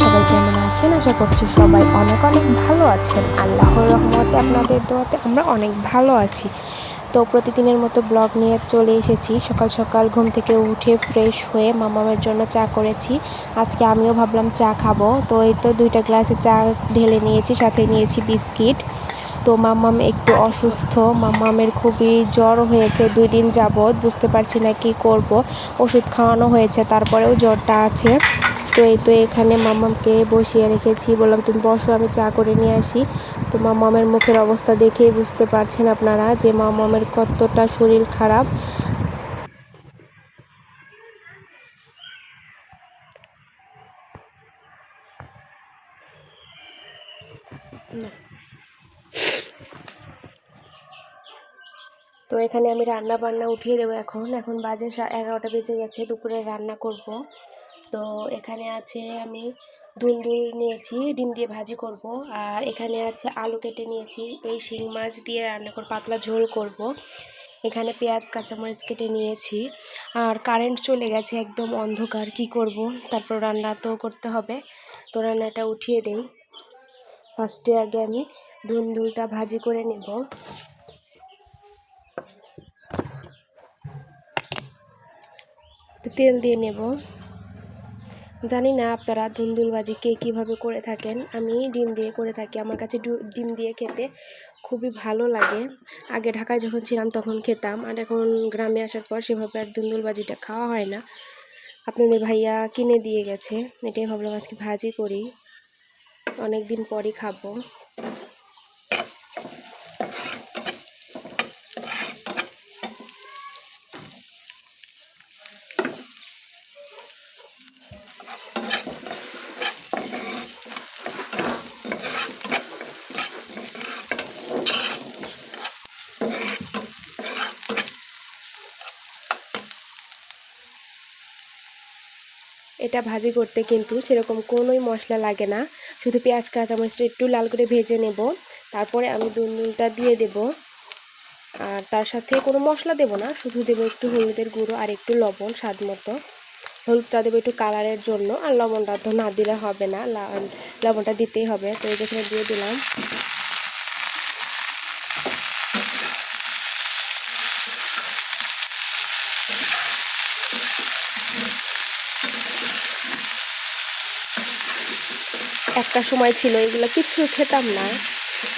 কেমন আছেন? আশা করছি সবাই অনেক অনেক ভালো আছেন। আল্লাহর রহমতে আপনাদের দোয়াতে আমরা অনেক ভালো আছি। তো প্রতিদিনের মতো ব্লগ নিয়ে চলে এসেছি। সকাল সকাল ঘুম থেকে উঠে ফ্রেশ হয়ে মামামের জন্য চা করেছি। আজকে আমিও ভাবলাম চা খাব। তো এই তো দুইটা গ্লাসে চা ঢেলে নিয়েছি, সাথে নিয়েছি বিস্কিট। তো মাম্মাম একটু অসুস্থ। মাম্মামের খুবই জ্বর হয়েছে, দুই দিন যাবৎ। বুঝতে পারছি না কি করব। ওষুধ খাওয়ানো হয়েছে, তারপরেও জ্বরটা আছে। তো এই তো এখানে মাম্মামকে বসিয়ে রেখেছি। বললাম, তুমি বসো, আমি চা করে নিয়ে আসি। তো মাম্মামের মুখের অবস্থা দেখেই বুঝতে পারছেন আপনারা যে মাম্মামের কতটা শরীর খারাপ। তো এখানে আমি রান্না বান্না উঠিয়ে দেবো এখন। এখন বাজে এগারোটা বেজে গেছে, দুপুরে রান্না করব। তো এখানে আছে আমি ধুন্দুল নিয়েছি, ডিম দিয়ে ভাজি করব। আর এখানে আছে আলু কেটে নিয়েছি, এই শিং মাছ দিয়ে রান্না করে পাতলা ঝোল করব। এখানে পেঁয়াজ, কাঁচামরিচ কেটে নিয়েছি। আর কারেন্ট চলে গেছে একদম অন্ধকার, কি করব? তারপর রান্না তো করতে হবে। তো রান্নাটা উঠিয়ে দেই। ফার্স্টে আগে আমি ধুন্দুলটা ভাজি করে নেব। তেল দিয়ে নেব। জানি না আপনারা ধুন্দুলবাজি কে কীভাবে করে থাকেন। আমি ডিম দিয়ে করে থাকি। আমার কাছে ডিম দিয়ে খেতে খুবই ভালো লাগে। আগে ঢাকায় যখন ছিলাম তখন খেতাম। আর এখন গ্রামে আসার পর সেভাবে আর ধুন্দুলবাজিটা খাওয়া হয় না। আপনাদের ভাইয়া কিনে দিয়ে গেছে। এটাই ভাবলাম আজকে ভাজি করি। অনেক দিন পরই খাব। এটা ভাজি করতে কিন্তু সেরকম কোনোই মশলা লাগে না। শুধু পেঁয়াজ কাঁচামরিচটা একটু লাল করে ভেজে নেব। তারপরে আমি দুন্দুলটা দিয়ে দেব। আর তার সাথে কোনো মশলা দেব না, শুধু দেবো একটু হলুদের গুঁড়ো আর একটু লবণ স্বাদ মতো। হলুদটা দেবো একটু কালারের জন্য, আর লবণটা তো না দিলে হবে না লবণটা দিতেই হবে। তো এই যেখানে দিয়ে দিলাম। একটা সময় ছিল, এগুলো কিচ্ছু খেতাম না।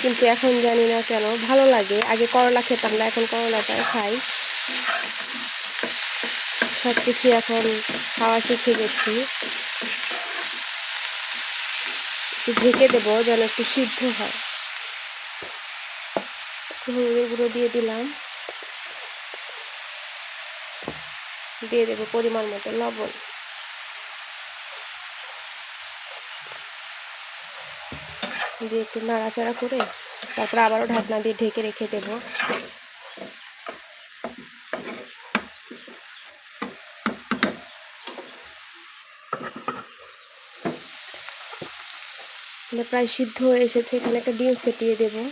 কিন্তু এখন জানি না কেন, ভালো লাগে। আগে করলা খেতাম না, এখন করলাটা খাই। সব কিছু এখন খাওয়া শিখে গেছি। ঢেকে দেবো যেন একটু সিদ্ধ হয়। গুঁড়ো দিয়ে দিলাম। দিয়ে দেবো পরিমাণ মতো লবণ। দিয়ে একটু নাড়াচাড়া করে তারপর আবারও ঢাকনা দিয়ে ঢেকে রেখে দেবো। মানে প্রায় সিদ্ধ হয়ে এসেছে, এখানে একটা ডিম ফেটিয়ে দেবো।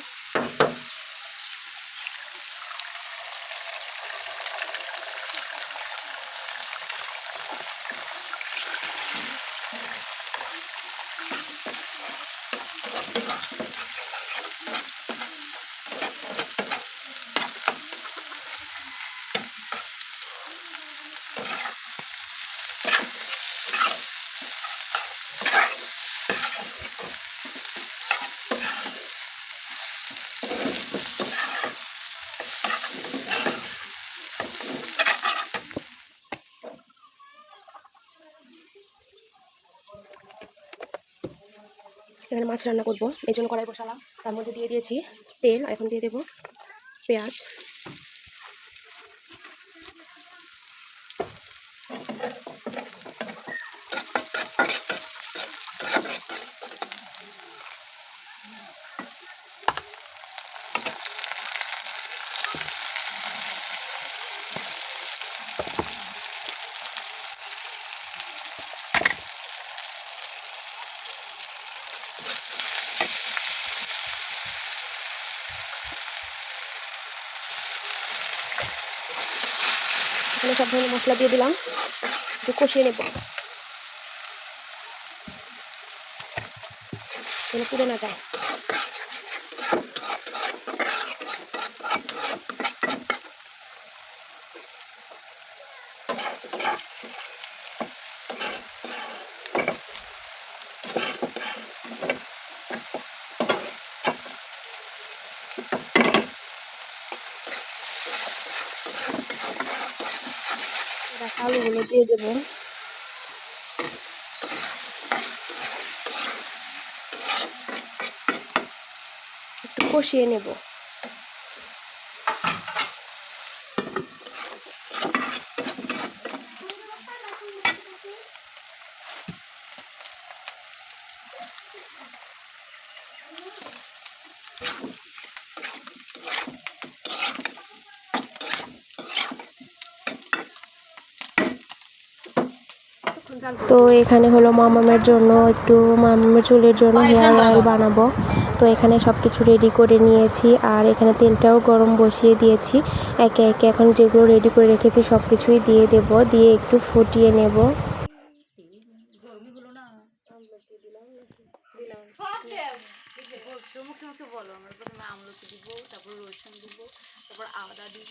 এখানে মাছ রান্না করব। এই জন্য কড়াই বসালাম। তার মধ্যে দিয়ে দিয়েছি তেল এখন দিয়ে দেবো পেঁয়াজ। এখানে সব ধরনের মশলা দিয়ে দিলাম। একটু কষিয়ে নেব। যেন পুড়ে না যায়। এবার আলুগুলো দিয়ে দেব। একটু কষিয়ে নেব। তো এখানে হলো মামামের জন্য, একটু মামামের চুলের জন্য হেয়ার অয়েল বানাবো। তো এখানে সব কিছু রেডি করে নিয়েছি আর এখানে তেলটাও গরম বসিয়ে দিয়েছি। একে একে এখন যেগুলো রেডি করে রেখেছি সব কিছুই দিয়ে দেব, দিয়ে একটু ফুটিয়ে নেব। আমলকি দিব তারপর রসুন দিব তারপর আদা দিব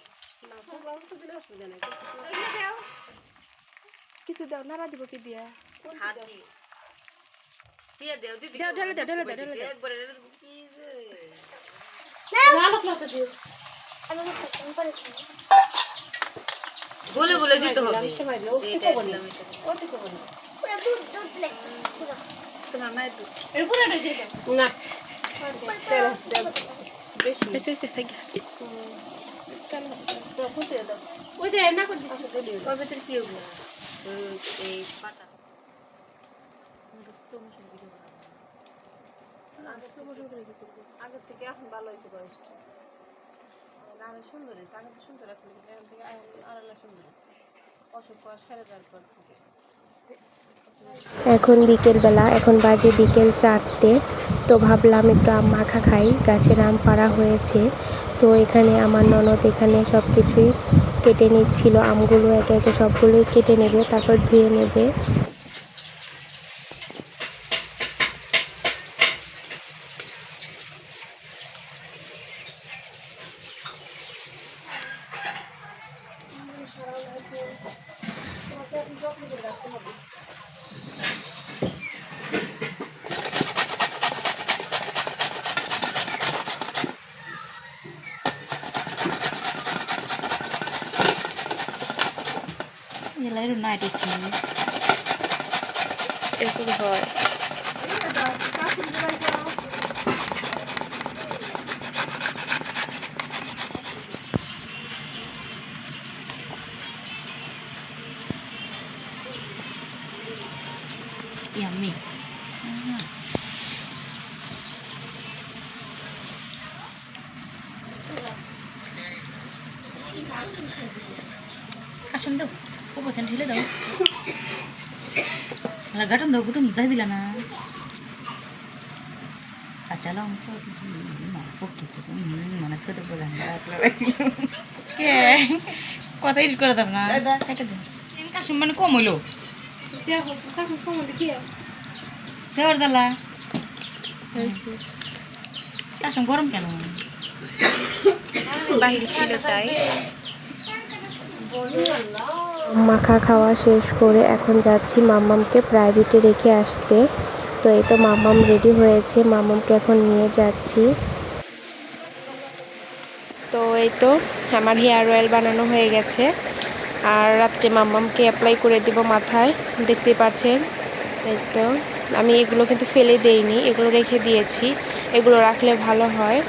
কিছু দাও নাড়া দিব কি দিয়া? বলে বলে দিতে হবে। না। বেশি। বেশি বেশি থাকি ওই যে না করে আগের থেকে এখন ভালো হয়েছে বয়সটা আগে সুন্দর হয়েছে আগে তো সুন্দর আছে এখন থেকে আড়ালে সুন্দর হয়েছে অসুখ সেরে যাওয়ার পর থেকে এখন বিকেলবেলা, এখন বাজে বিকেল চারটে। তো ভাবলাম একটু আম মাখা খাই। গাছের আম পাড়া হয়েছে। তো এখানে আমার ননদ এখানে সব কিছুই কেটে নিচ্ছিল। আমগুলো একে একে সবগুলোই কেটে নেবে, তারপর ধুয়ে নেবে। এলাই নাইট এসে এরকম হয় ইয়াম্মি না কাঁচা লঙ্কা মানে ছোট বোঝান কে? কথা এডিট করে দাও না। কাশুম মানে কম হইল। দেওয়ার দালা। কাশুম গরম কেন? বাহির ছিল তাই। মাখা খাওয়া শেষ করে এখন যাচ্ছি মাম্মামকে প্রাইভেটে রেখে আসতে। তো এই তো মাম্মাম রেডি হয়েছে, মাম্মামকে এখন নিয়ে যাচ্ছি। তো এই তো আমার হেয়ার অয়েল বানানো হয়ে গেছে। আর রাত্রে মাম্মামকে অ্যাপ্লাই করে দিব মাথায়, দেখতেই পাচ্ছেন? এই তো, আমি এগুলো কিন্তু ফেলে দেইনি, এগুলো রেখে দিয়েছি। এগুলো রাখলে ভালো হয়।